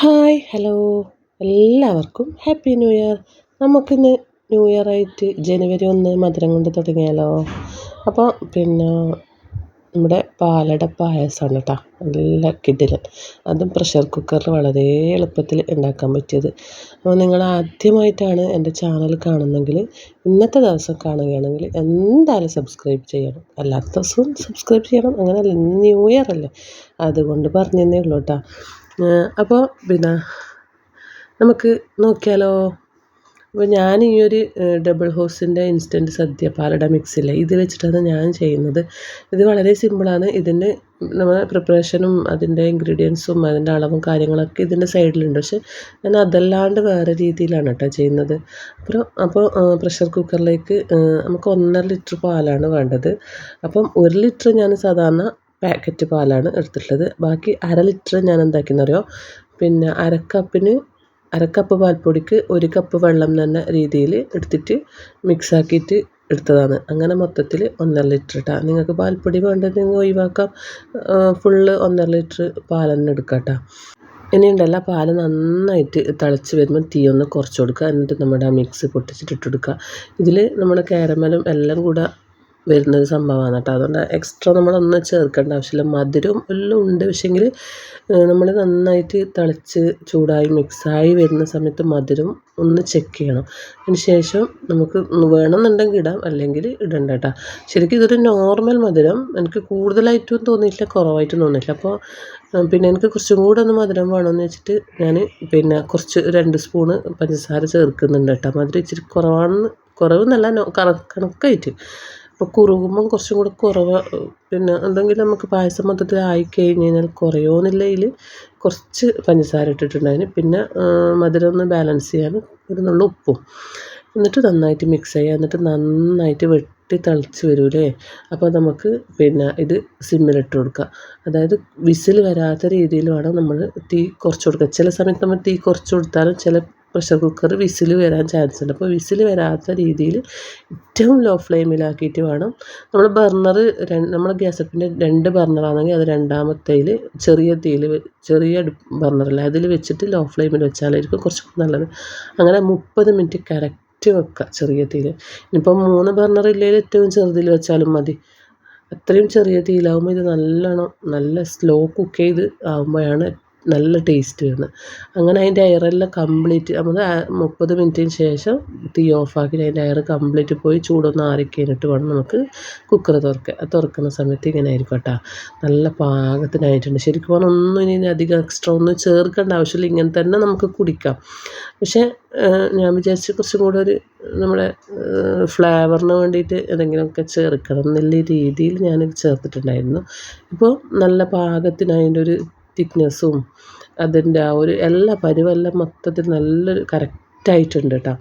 Hi hello. എല്ലാവർക്കും happy new year. നമുക്കിന്ന് new year ആയിട്ട് ജനുവരി ഒന്ന് മധുരം കൊണ്ട് തുടങ്ങിയാലോ? അപ്പോൾ പിന്നെ നമ്മുടെ പാലട പായസമാണ് കേട്ടോ നല്ല കിടിലൻ. അതും പ്രഷർ കുക്കറിൽ വളരെ എളുപ്പത്തിൽ ഉണ്ടാക്കാൻ പറ്റിയത്. അപ്പോൾ നിങ്ങൾ ആദ്യമായിട്ടാണ് എന്റെ ചാനൽ കാണുന്നെങ്കിൽ ഇന്നത്തെ ദിവസം കാണുകയാണെങ്കിൽ എന്തായാലും സബ്സ്ക്രൈബ് ചെയ്യണം. അല്ലാത്ത ദിവസവും സബ്സ്ക്രൈബ് ചെയ്യണം. അങ്ങനെയല്ല ന്യൂ ഇയർ അല്ലേ? അതുകൊണ്ട് പറഞ്ഞതേ ഉള്ളൂ കേട്ടോ അപ്പോൾ പിന്നെ നമുക്ക് നോക്കിയാലോ. അപ്പോൾ ഞാൻ ഈ ഒരു ഡബിൾ ഹോസിന്റെ ഇൻസ്റ്റന്റ് സദ്യ പാലട മിക്സില്ലേ ഇത് വെച്ചിട്ടാണ് ഞാൻ ചെയ്യുന്നത്. ഇത് വളരെ സിമ്പിളാണ് ഇതിന്റെ നമ്മൾ പ്രിപ്പറേഷനും അതിന്റെ ഇൻഗ്രീഡിയൻസും അതിന്റെ അളവും കാര്യങ്ങളൊക്കെ ഇതിന്റെ സൈഡിലുണ്ട് പക്ഷെ ഞാൻ അതല്ലാണ്ട് വേറെ രീതിയിലാണ് കേട്ടോ ചെയ്യുന്നത്. അപ്പോൾ അപ്പോൾ പ്രഷർ കുക്കറിലേക്ക് നമുക്ക് ഒന്നര ലിറ്റർ പാലാണ് വേണ്ടത്. അപ്പം ഒരു ലിറ്റർ ഞാൻ സാധാരണ പാക്കറ്റ് പാലാണ് എടുത്തിട്ടുള്ളത്. ബാക്കി അര ലിറ്റർ ഞാൻ എന്താക്കിയെന്നറിയോ? പിന്നെ അരക്കപ്പിന് അരക്കപ്പ് പാൽപ്പൊടിക്ക് ഒരു കപ്പ് വെള്ളം തന്നെ രീതിയിൽ എടുത്തിട്ട് മിക്സാക്കിയിട്ട് എടുത്തതാണ്. അങ്ങനെ മൊത്തത്തിൽ ഒന്നര ലിറ്റർ ഇട്ടാ നിങ്ങൾക്ക് പാൽപ്പൊടി വേണ്ടത് നിങ്ങൾ ഒഴിവാക്കാം. ഫുള്ള് ഒന്നര ലിറ്റർ പാൽ തന്നെ എടുക്കാം കേട്ടോ ഇനിയുണ്ടല്ല പാൽ നന്നായിട്ട് തിളച്ച് വരുമ്പോൾ തീ ഒന്ന് കുറച്ച് കൊടുക്കുക. എന്നിട്ട് നമ്മുടെ ആ മിക്സ് പൊട്ടിച്ചിട്ട് ഇട്ട് കൊടുക്കുക. ഇതിൽ നമ്മുടെ കാരമലും എല്ലാം കൂടെ വരുന്നൊരു സംഭവമാണ് കേട്ടോ. അതുകൊണ്ട് എക്സ്ട്രാ നമ്മളൊന്നും ചേർക്കേണ്ട ആവശ്യമില്ല. മധുരം എല്ലാം ഉണ്ട്. പക്ഷേങ്കിൽ നമ്മൾ നന്നായിട്ട് തിളച്ച് ചൂടായി മിക്സായി വരുന്ന സമയത്ത് മധുരം ഒന്ന് ചെക്ക് ചെയ്യണം. അതിന് ശേഷം നമുക്ക് വേണമെന്നുണ്ടെങ്കിൽ ഇടാം. അല്ലെങ്കിൽ ഇടണ്ട കേട്ടോ. ശരിക്കും ഇതൊരു നോർമൽ മധുരം. എനിക്ക് കൂടുതലായിട്ടും തോന്നിയിട്ടില്ല. കുറവായിട്ടും തോന്നിയിട്ടില്ല. അപ്പോൾ പിന്നെ എനിക്ക് കുറച്ചും കൂടെ ഒന്ന് മധുരം വേണമെന്ന് വെച്ചിട്ട് ഞാൻ പിന്നെ കുറച്ച് രണ്ട് സ്പൂണ് പഞ്ചസാര ചേർക്കുന്നുണ്ട് കേട്ടോ. മധുരം ഇച്ചിരി കുറവാണെന്ന് കുറവെന്നല്ല കണക്കായിട്ട്. അപ്പോൾ കുറുകുമ്പം കുറച്ചും കൂടെ കുറവ് പിന്നെ എന്തെങ്കിലും നമുക്ക് പായസം മൊത്തത്തിൽ ആയി കഴിഞ്ഞ് കഴിഞ്ഞാൽ കുറയുമോയെന്നുള്ളതിൽ കുറച്ച് പഞ്ചസാര ഇട്ടിട്ടുണ്ടായിന് പിന്നെ മധുരം ഒന്ന് ബാലൻസ് ചെയ്യാൻ നല്ല ഉപ്പും. എന്നിട്ട് നന്നായിട്ട് മിക്സ് ചെയ്യുക. എന്നിട്ട് നന്നായിട്ട് വെട്ടി തിളച്ച് വരൂലേ അപ്പോൾ നമുക്ക് പിന്നെ ഇത് സിമ്മിലിട്ട് കൊടുക്കുക. അതായത് വിസിൽ വരാത്ത രീതിയിൽ വേണം നമ്മൾ തീ കുറച്ച് കൊടുക്കുക. ചില സമയത്ത് നമ്മൾ തീ കുറച്ച് കൊടുത്താലും ചില പ്രഷർ കുക്കർ വിസിൽ വരാൻ ചാൻസ് ഉണ്ട്. അപ്പോൾ വിസിൽ വരാത്ത രീതിയിൽ ഏറ്റവും ലോ ഫ്ലെയിമിലാക്കിയിട്ട് വേണം. നമ്മൾ ബർണർ നമ്മൾ ഗ്യാസ് രണ്ട് ബർണറാണെങ്കിൽ അത് രണ്ടാമത്തേൽ ചെറിയ തീയിൽ ചെറിയ ബർണറല്ല അതിൽ വെച്ചിട്ട് ലോ ഫ്ലെയിമിൽ വെച്ചാലായിരിക്കും കുറച്ച് നല്ലത്. അങ്ങനെ മുപ്പത് മിനിറ്റ് കറക്റ്റ് വെക്കുക ചെറിയ തീയിൽ. ഇനിയിപ്പോൾ മൂന്ന് ബർണർ ഇല്ലെങ്കിൽ ഏറ്റവും ചെറുതിൽ വെച്ചാലും മതി. അത്രയും ചെറിയ തീയിലാവുമ്പോൾ ഇത് നല്ലോണം നല്ല സ്ലോ കുക്ക് ചെയ്ത് ആകുമ്പോഴാണ് നല്ല ടേസ്റ്റ് വരുന്നത് അങ്ങനെ അതിന്റെ അയറെല്ലാം കംപ്ലീറ്റ് നമ്മൾ മുപ്പത് മിനിറ്റിന് ശേഷം തീ ഓഫാക്കി അതിന്റെ അയർ കംപ്ലീറ്റ് പോയി ചൂടൊന്ന് ആറിക്കഴിഞ്ഞിട്ട് വേണം നമുക്ക് കുക്കർ തുറക്കുക തുറക്കുന്ന സമയത്ത് ഇങ്ങനെ ആയിരിക്കും കേട്ടോ. നല്ല പാകത്തിനായിട്ടുണ്ട്. ശരിക്കും പറഞ്ഞാൽ ഒന്നും ഇനി അധികം എക്സ്ട്രാ ഒന്നും ചേർക്കേണ്ട ആവശ്യമില്ല. ഇങ്ങനെ തന്നെ നമുക്ക് കുടിക്കാം. പക്ഷേ ഞാൻ വിചാരിച്ചു കുറച്ചും കൂടെ ഒരു നമ്മുടെ ഫ്ലേവറിന് വേണ്ടിയിട്ട് എന്തെങ്കിലുമൊക്കെ ചേർക്കണം എന്നുള്ള രീതിയിൽ ഞാൻ ചേർത്തിട്ടുണ്ടായിരുന്നു. ഇപ്പോൾ നല്ല പാകത്തിന് അതിന്റെ ഒരു തിക്നെസ്സും അതിന്റെ ആ ഒരു എല്ലാ പരുവെല്ലാം മൊത്തത്തിൽ നല്ലൊരു കറക്റ്റായിട്ടുണ്ട് കേട്ടോ.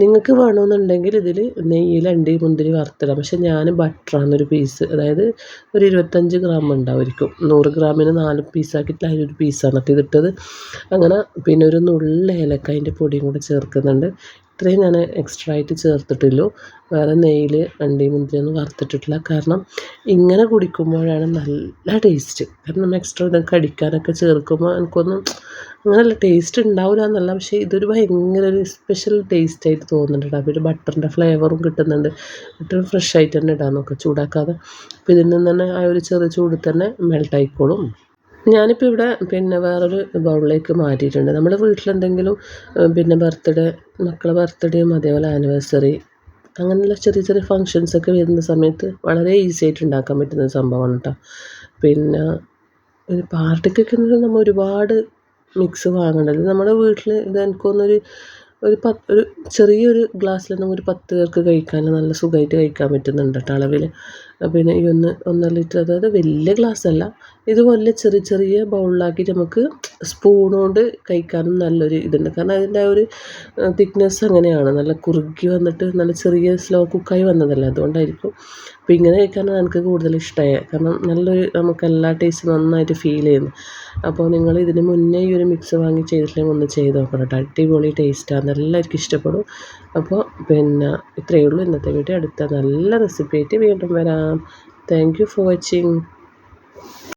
നിങ്ങൾക്ക് വേണമെന്നുണ്ടെങ്കിൽ ഇതിൽ നെയ്യിൽ അണ്ടി മുന്തിരി വറുത്തിടാം. പക്ഷെ ഞാൻ ബട്ടറാന്നൊരു പീസ് അതായത് ഒരു ഇരുപത്തഞ്ച് ഗ്രാം ഉണ്ടാവുമായിരിക്കും. നൂറ് ഗ്രാമിന് നാല് പീസാക്കിയിട്ട് അതിലൊരു പീസാണ് ഇതിട്ടത് അങ്ങനെ പിന്നെ ഒരു നുള്ള ഏലക്കായന്റെ പൊടിയും കൂടെ ചേർക്കുന്നുണ്ട്. ഇത്രയും ഞാൻ എക്സ്ട്രാ ആയിട്ട് ചേർത്തിട്ടുള്ളൂ. വേറെ നെയ്യിൽ അണ്ടി മുന്തിരിയൊന്നും വറുത്തിട്ടിട്ടില്ല. കാരണം ഇങ്ങനെ കുടിക്കുമ്പോഴാണ് നല്ല ടേസ്റ്റ് കാരണം നമ്മൾ എക്സ്ട്രാ ഇതൊക്കെ കടിക്കാനൊക്കെ ചേർക്കുമ്പോൾ എനിക്കൊന്നും അങ്ങനെയല്ല ടേസ്റ്റ് ഉണ്ടാവില്ല എന്നല്ല. പക്ഷേ ഇതൊരു ഭയങ്കര ഒരു സ്പെഷ്യൽ ടേസ്റ്റ് ആയിട്ട് തോന്നുന്നുണ്ട്. കേട്ടോ പിന്നെ ബട്ടറിന്റെ ഫ്ലേവറും കിട്ടുന്നുണ്ട്. ബട്ടർ ഫ്രഷ് ആയിട്ട് തന്നെ ഇടാൻ നോക്കുക ചൂടാക്കാതെ. അപ്പോൾ ഇതിൽ നിന്ന് തന്നെ ആ ഒരു ചെറിയ ചൂട് തന്നെ മെൽട്ടായിക്കോളും ഞാനിപ്പോൾ ഇവിടെ പിന്നെ വേറൊരു ബൗളിലേക്ക് മാറ്റിയിട്ടുണ്ട്. നമ്മുടെ വീട്ടിലെന്തെങ്കിലും പിന്നെ ബർത്ത്ഡേ മക്കളെ ബർത്ത്ഡേയും അതേപോലെ ആനിവേഴ്സറി അങ്ങനെയുള്ള ചെറിയ ചെറിയ ഫങ്ഷൻസൊക്കെ വരുന്ന സമയത്ത് വളരെ ഈസി ആയിട്ട് ഉണ്ടാക്കാൻ പറ്റുന്ന സംഭവമാണ് കേട്ടോ പിന്നെ ഒരു പാർട്ടിക്കൊക്കെ നമ്മൾ ഒരുപാട് മിക്സ് വാങ്ങേണ്ടത്. നമ്മുടെ വീട്ടിൽ ഇത് എനിക്കൊന്നൊരു ഒരു പത്ത് ഒരു ചെറിയൊരു ഗ്ലാസ്സിൽ ഒരു പത്ത് പേർക്ക് കഴിക്കാൻ നല്ല സുഖമായിട്ട് കഴിക്കാൻ പറ്റുന്നുണ്ട് കേട്ടോ അളവിൽ പിന്നെ ഈ ഒന്ന് ഒന്നര ലിറ്റർ അതായത് വലിയ ഗ്ലാസ് അല്ല ഇതുപോലെ ചെറിയ ചെറിയ ബൗളിലാക്കിയിട്ട് നമുക്ക് സ്പൂൺ കൊണ്ട് കഴിക്കാനും നല്ലൊരു ഇതുണ്ട്. കാരണം അതിന്റെ ആ ഒരു തിക്നെസ് അങ്ങനെയാണ്. നല്ല കുറുകി വന്നിട്ട് നല്ല ചെറിയ സ്ലോ കുക്കായി വന്നതല്ല അതുകൊണ്ടായിരിക്കും. അപ്പോൾ ഇങ്ങനെ കഴിക്കാനാണ് എനിക്ക് കൂടുതൽ ഇഷ്ടമായത് കാരണം നല്ലൊരു നമുക്ക് എല്ലാ ടേസ്റ്റും നന്നായിട്ട് ഫീൽ ചെയ്യുന്നു. അപ്പോൾ നിങ്ങൾ ഇതിന് മുന്നേ ഈ ഒരു മിക്സ് വാങ്ങി ചെയ്തിട്ടില്ലെങ്കിൽ ഒന്ന് ചെയ്ത് നോക്കണം കേട്ടോ. അടിപൊളി ടേസ്റ്റാണ്. എല്ലാവർക്കും ഇഷ്ടപ്പെടും. അപ്പോൾ പിന്നെ ഇത്രയേ ഉള്ളൂ. ഇന്നത്തെ വീഡിയോ. അടുത്ത നല്ല റെസിപ്പി ആയിട്ട് വീണ്ടും വരാം. Thank for watching